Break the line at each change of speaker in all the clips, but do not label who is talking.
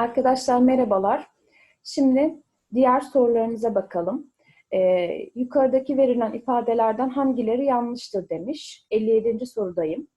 Arkadaşlar merhabalar. Şimdi diğer sorularınıza bakalım. Ee, yukarıdaki verilen ifadelerden hangileri yanlıştır demiş. 57. sorudayım.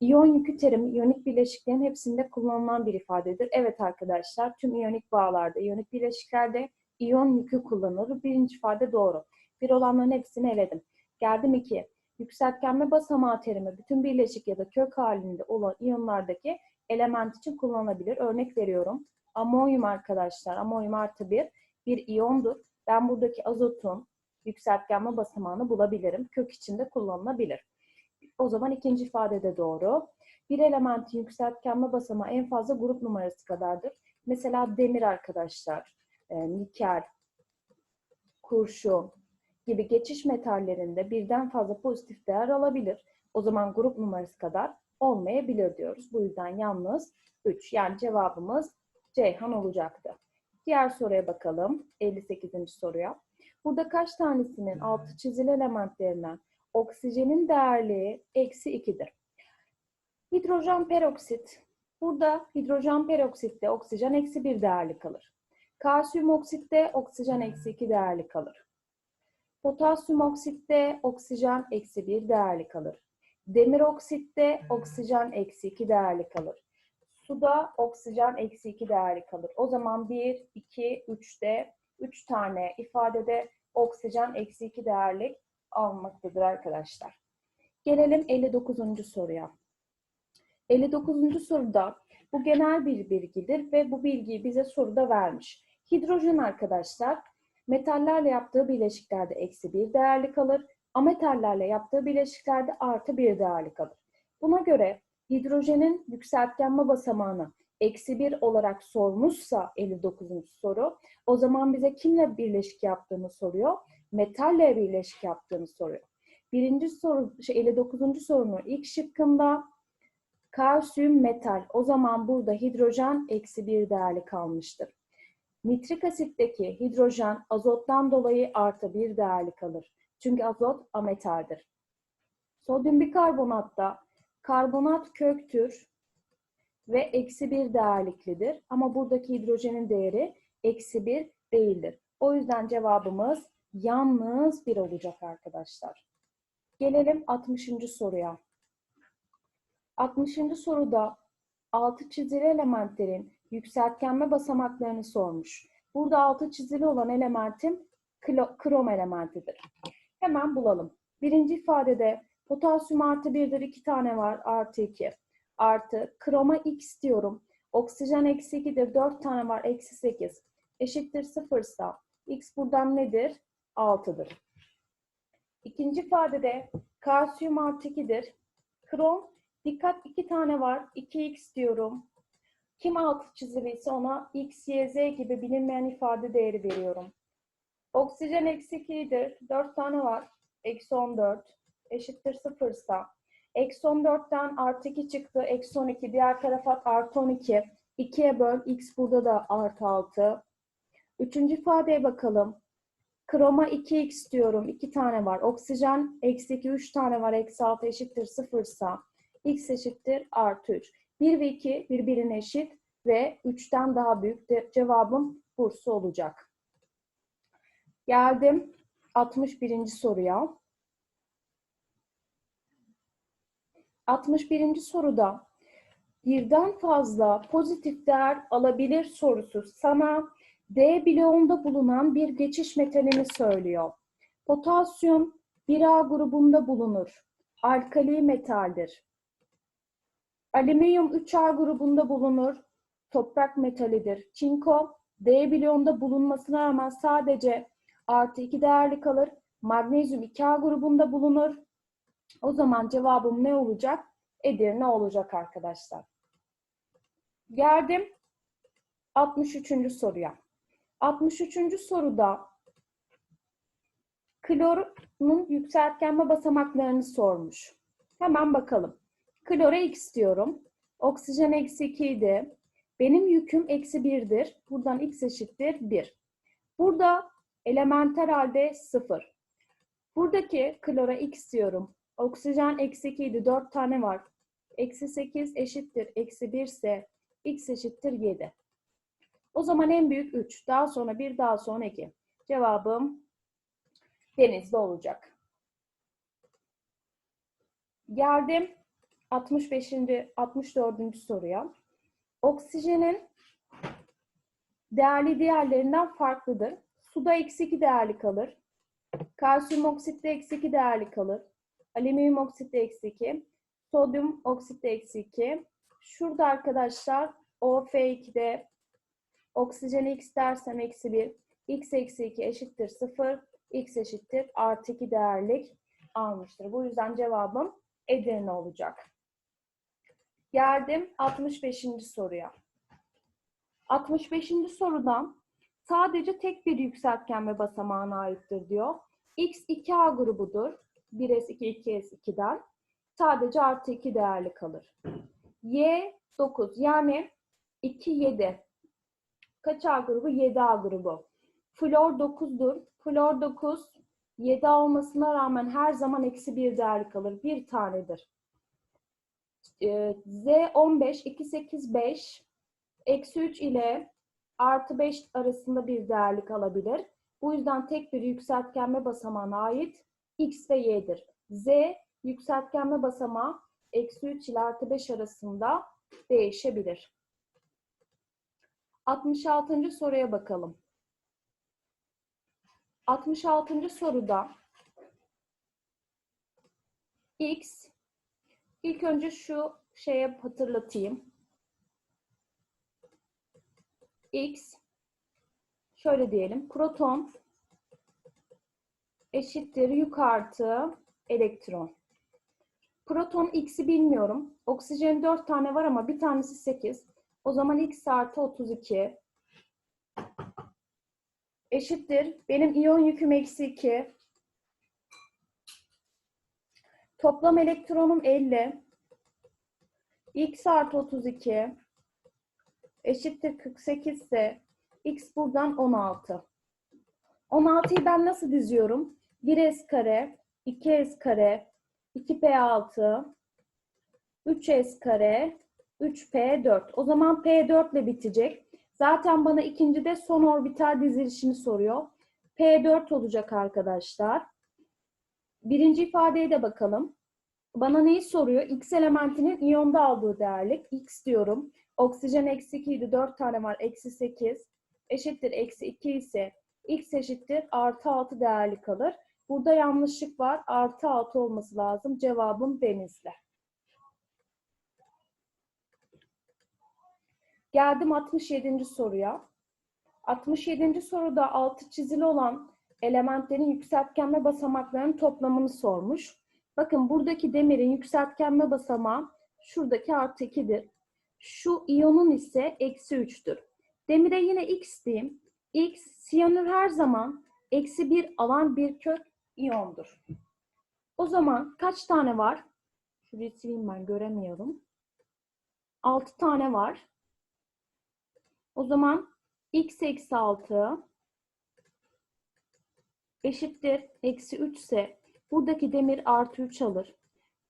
İyon yükü terimi iyonik bileşiklerin hepsinde kullanılan bir ifadedir. Evet arkadaşlar tüm iyonik bağlarda, iyonik bileşiklerde iyon yükü kullanılır. Birinci ifade doğru. Bir olanların hepsini eledim. Geldim iki. Yükseltgenme basamağı terimi bütün birleşik ya da kök halinde olan iyonlardaki element için kullanılabilir. Örnek veriyorum. Amonyum arkadaşlar, amonyum artı bir bir iyondur. Ben buradaki azotun yükseltgenme basamağını bulabilirim. Kök içinde kullanılabilir. O zaman ikinci ifade de doğru. Bir elementin yükseltgenme basamağı en fazla grup numarası kadardır. Mesela demir arkadaşlar, e, nikel, kurşun gibi geçiş metallerinde birden fazla pozitif değer alabilir. O zaman grup numarası kadar olmayabilir diyoruz. Bu yüzden yalnız 3. Yani cevabımız Ceyhan olacaktı. Diğer soruya bakalım. 58. soruya. Burada kaç tanesinin altı çizili elementlerinden oksijenin değerliği eksi 2'dir? Hidrojen peroksit. Burada hidrojen peroksitte oksijen eksi 1 değerli kalır. Kalsiyum oksitte oksijen eksi 2 değerli kalır. Potasyum oksitte oksijen eksi 1 değerli kalır. Demir oksitte oksijen eksi 2 değerli kalır. Suda oksijen eksi 2 değerli kalır. O zaman 1, 2, 3'te 3 tane ifadede oksijen eksi 2 değerlik almaktadır arkadaşlar. Gelelim 59. soruya. 59. soruda bu genel bir bilgidir ve bu bilgiyi bize soruda vermiş. Hidrojen arkadaşlar metallerle yaptığı bileşiklerde eksi 1 değerli kalır. Ametallerle yaptığı bileşiklerde artı 1 değerli kalır. Buna göre hidrojenin yükseltgenme basamağını eksi 1 olarak sormuşsa 59. soru, o zaman bize kimle birleşik yaptığını soruyor? Metalle birleşik yaptığını soruyor. Birinci soru, şey 59. sorunun ilk şıkkında kalsiyum metal. O zaman burada hidrojen eksi 1 değerli kalmıştır. Nitrik asitteki hidrojen azottan dolayı artı 1 değerli kalır. Çünkü azot ametaldir. Sodyum bikarbonatta karbonat köktür ve eksi 1 değerliklidir. Ama buradaki hidrojenin değeri eksi 1 değildir. O yüzden cevabımız yalnız 1 olacak arkadaşlar. Gelelim 60. soruya. 60. soruda altı çizili elementlerin yükseltgenme basamaklarını sormuş. Burada altı çizili olan elementim krom elementidir. Hemen bulalım. Birinci ifadede potasyum artı 1'dir, 2 tane var, artı 2. Artı kroma x diyorum. Oksijen eksi 2'dir, 4 tane var, eksi 8. Eşittir 0 ise x buradan nedir? 6'dır. İkinci ifadede kalsiyum artı 2'dir. Krom, dikkat 2 tane var, 2x diyorum. Kim altı çiziliyse ona x, y, z gibi bilinmeyen ifade değeri veriyorum. Oksijen eksi 2'dir. 4 tane var. Eksi 14 eşittir 0 ise eksi 14'ten artı 2 çıktı. Eksi 12 diğer tarafa artı 12. 2'ye böl. X burada da artı 6. Üçüncü ifadeye bakalım. Kroma 2x diyorum. 2 tane var. Oksijen eksi 2 3 tane var. Eksi 6 eşittir 0 ise x eşittir artı 3. 1 ve 2 birbirine eşit ve 3'ten daha büyük. De, cevabım Bursa olacak. Geldim 61. soruya. 61. soruda birden fazla pozitif değer alabilir sorusu sana D bloğunda bulunan bir geçiş metalini söylüyor. Potasyum 1A grubunda bulunur. Alkali metaldir. Alüminyum 3A grubunda bulunur. Toprak metalidir. Çinko D bloğunda bulunmasına rağmen sadece artı 2 değerli kalır. Magnezyum 2A grubunda bulunur. O zaman cevabım ne olacak? Edirne olacak arkadaşlar. Geldim 63. soruya. 63. soruda klorun yükseltgenme basamaklarını sormuş. Hemen bakalım. Klora x diyorum. Oksijen eksi 2 idi. Benim yüküm eksi 1'dir. Buradan x eşittir 1. Burada elementer halde 0. Buradaki klora x diyorum. Oksijen eksi 2 idi. 4 tane var. Eksi 8 eşittir. Eksi 1 ise x eşittir 7. O zaman en büyük 3. Daha sonra 1, daha sonra 2. Cevabım denizde olacak. Geldim 65. 64. soruya. Oksijenin değerli diğerlerinden farklıdır. Suda eksi 2 değerli kalır. Kalsiyum oksitte eksi 2 değerli kalır. Alüminyum oksitte eksi 2. Sodyum oksitte eksi 2. Şurada arkadaşlar OF2'de oksijen x dersem eksi 1. x eksi 2 eşittir 0. x eşittir artı 2 değerlik almıştır. Bu yüzden cevabım Edirne olacak. Geldim 65. soruya. 65. sorudan sadece tek bir yükseltgen basamağına aittir diyor. X 2A grubudur. 1S2 2S2'den. Sadece artı 2 değerli kalır. Y 9 yani 2 7. Kaç A grubu? 7A grubu. Flor 9'dur. Flor 9 7 olmasına rağmen her zaman eksi 1 değerli kalır. Bir tanedir. Ee, Z 15, 2, 8, 5, eksi 3 ile artı 5 arasında bir değerlik alabilir. Bu yüzden tek bir yükseltgenme basamağına ait X ve Y'dir. Z yükseltgenme basamağı eksi 3 ile artı 5 arasında değişebilir. 66. soruya bakalım. 66. soruda X ilk önce şu şeye hatırlatayım. X şöyle diyelim. Proton eşittir yük artı elektron. Proton X'i bilmiyorum. Oksijen 4 tane var ama bir tanesi 8. O zaman X artı 32 eşittir. Benim iyon yüküm eksi 2. Toplam elektronum 50. X artı 32 eşittir 48 ise X buradan 16. 16'yı ben nasıl diziyorum? 1S kare, 2S kare, 2P6, 3S kare, 3P4. O zaman P4 ile bitecek. Zaten bana ikincide son orbital dizilişini soruyor. P4 olacak arkadaşlar. Birinci ifadeye de bakalım. Bana neyi soruyor? X elementinin iyonda aldığı değerlik. X diyorum. Oksijen eksi 2 idi. 4 tane var. Eksi 8. Eşittir. Eksi 2 ise X eşittir. Artı 6 değerli kalır. Burada yanlışlık var. Artı 6 olması lazım. Cevabım denizli. Geldim 67. soruya. 67. soruda altı çizili olan elementlerin yükseltgenme basamaklarının toplamını sormuş. Bakın buradaki demirin yükseltgenme basamağı şuradaki artı 2'dir. Şu iyonun ise eksi 3'tür. Demire yine x diyeyim. X, siyanür her zaman eksi 1 alan bir kök iyondur. O zaman kaç tane var? Şurayı sileyim ben göremiyorum. 6 tane var. O zaman x eksi 6 eşittir eksi 3 ise buradaki demir artı 3 alır.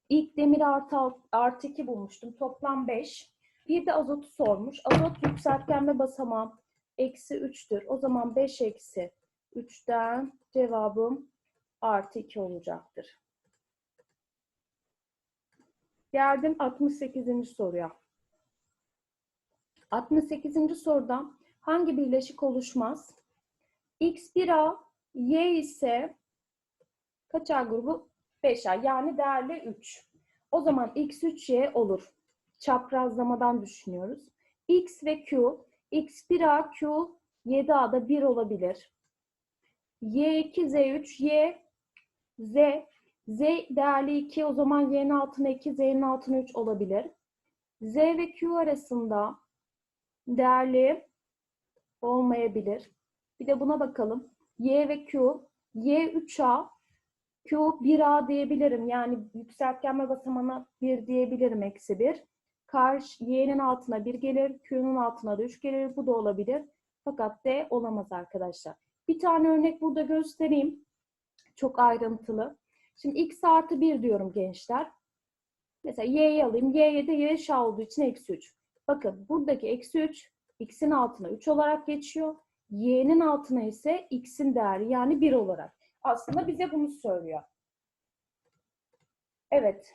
İlk demir artı, artı 2 bulmuştum. Toplam 5. Bir de azotu sormuş. Azot yükseltgenme basamağı eksi 3'tür. O zaman 5 eksi 3'ten cevabım artı 2 olacaktır. Geldim 68. soruya. 68. soruda hangi birleşik oluşmaz? X1A, Y ise kaç A grubu? 5A yani değerli 3. O zaman X3Y olur. Çaprazlamadan düşünüyoruz. X ve Q, X1A, Q 7A'da 1 olabilir. Y2, Z3, Y, Z, Z değerli 2 o zaman Y'nin altına 2, Z'nin altına 3 olabilir. Z ve Q arasında değerli olmayabilir. Bir de buna bakalım. Y ve Q. Y 3A, Q 1A diyebilirim. Yani yükseltgenme basamağına 1 diyebilirim eksi 1. Karşı Y'nin altına 1 gelir. Q'nun altına da 3 gelir. Bu da olabilir. Fakat D olamaz arkadaşlar. Bir tane örnek burada göstereyim. Çok ayrıntılı. Şimdi x artı 1 diyorum gençler. Mesela y'yi alayım. y'ye de y olduğu için eksi 3. Bakın buradaki eksi 3 x'in altına 3 olarak geçiyor. y'nin altına ise x'in değeri yani 1 olarak. Aslında bize bunu söylüyor. Evet.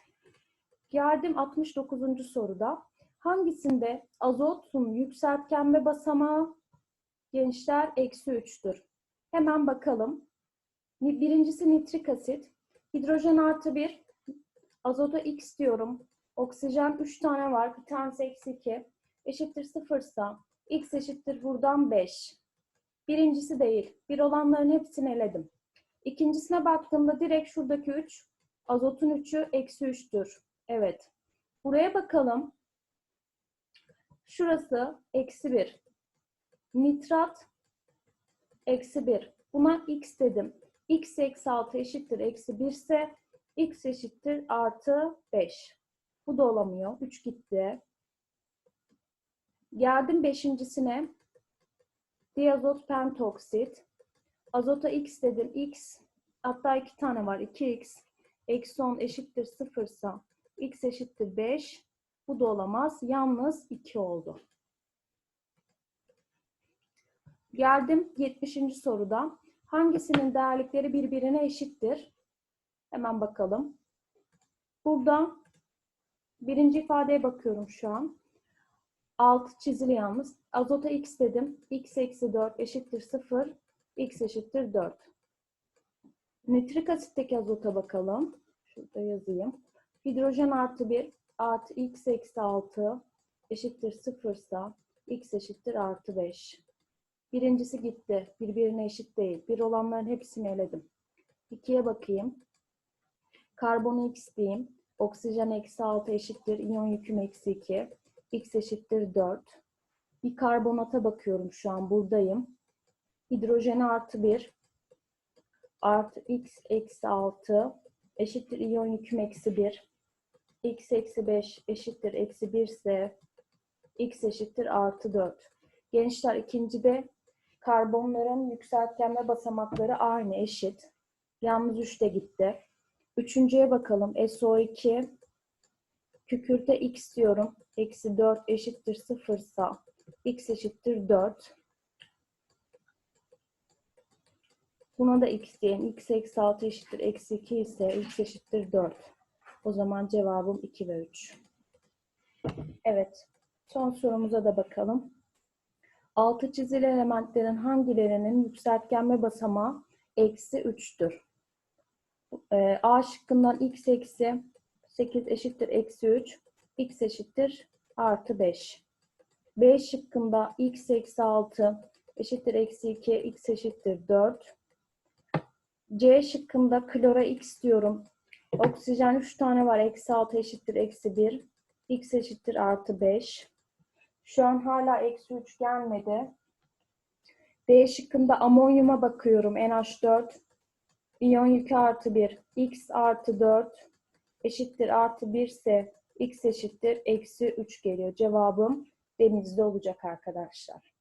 Geldim 69. soruda. Hangisinde azotun yükseltgenme basamağı gençler eksi 3'tür? Hemen bakalım. Birincisi nitrik asit. Hidrojen artı 1. Azota x diyorum. Oksijen 3 tane var. Bir tanesi eksi 2. Eşittir sıfırsa x eşittir buradan 5. Birincisi değil. Bir olanların hepsini eledim. İkincisine baktığımda direkt şuradaki 3. Azotun 3'ü eksi 3'tür. Evet. Buraya bakalım. Şurası eksi 1. Nitrat eksi 1. Buna x dedim. X eksi 6 eşittir eksi 1 ise x eşittir artı 5. Bu da olamıyor. 3 gitti. Geldim beşincisine. Diazot pentoksit. Azota x dedim. x hatta iki tane var. 2x eksi 10 eşittir 0 ise x eşittir 5. Bu da olamaz. Yalnız 2 oldu. Geldim 70. soruda. Hangisinin değerlikleri birbirine eşittir? Hemen bakalım. Burada birinci ifadeye bakıyorum şu an. Alt çizili yalnız. Azota x dedim. x eksi 4 eşittir 0. x eşittir 4. Nitrik asitteki azota bakalım. Şurada yazayım. Hidrojen artı 1 artı x eksi 6 eşittir 0 ise x eşittir artı 5. Birincisi gitti. Birbirine eşit değil. Bir olanların hepsini eledim. İkiye bakayım. Karbonu x diyeyim. Oksijen eksi 6 eşittir. İyon yüküm eksi 2. X eşittir 4. Bir karbonata bakıyorum şu an. Buradayım. Hidrojeni artı 1. Artı x eksi 6 eşittir. İyon yüküm eksi 1. x eksi 5 eşittir. Eksi 1 ise x eşittir artı 4. Gençler ikincide karbonların yükseltgenme basamakları aynı eşit. Yalnız 3 de gitti. Üçüncüye bakalım. SO2 kükürte x diyorum. Eksi 4 eşittir 0 ise x eşittir 4. Buna da x diyelim. x eksi 6 eşittir eksi 2 ise x eşittir 4. O zaman cevabım 2 ve 3. Evet. Son sorumuza da bakalım. Altı çizili elementlerin hangilerinin yükseltgenme basamağı eksi 3'tür? Ee, A şıkkından x eksi 8 eşittir eksi 3. x eşittir artı 5. B şıkkında x eksi 6 eşittir eksi 2. x eşittir 4. C şıkkında klora x diyorum. Oksijen 3 tane var. Eksi 6 eşittir eksi 1. x eşittir artı 5. Şu an hala eksi 3 gelmedi. D şıkkında amonyuma bakıyorum. NH4. İyon yükü artı 1. X artı 4 eşittir artı 1 ise X eşittir eksi 3 geliyor. Cevabım denizde olacak arkadaşlar.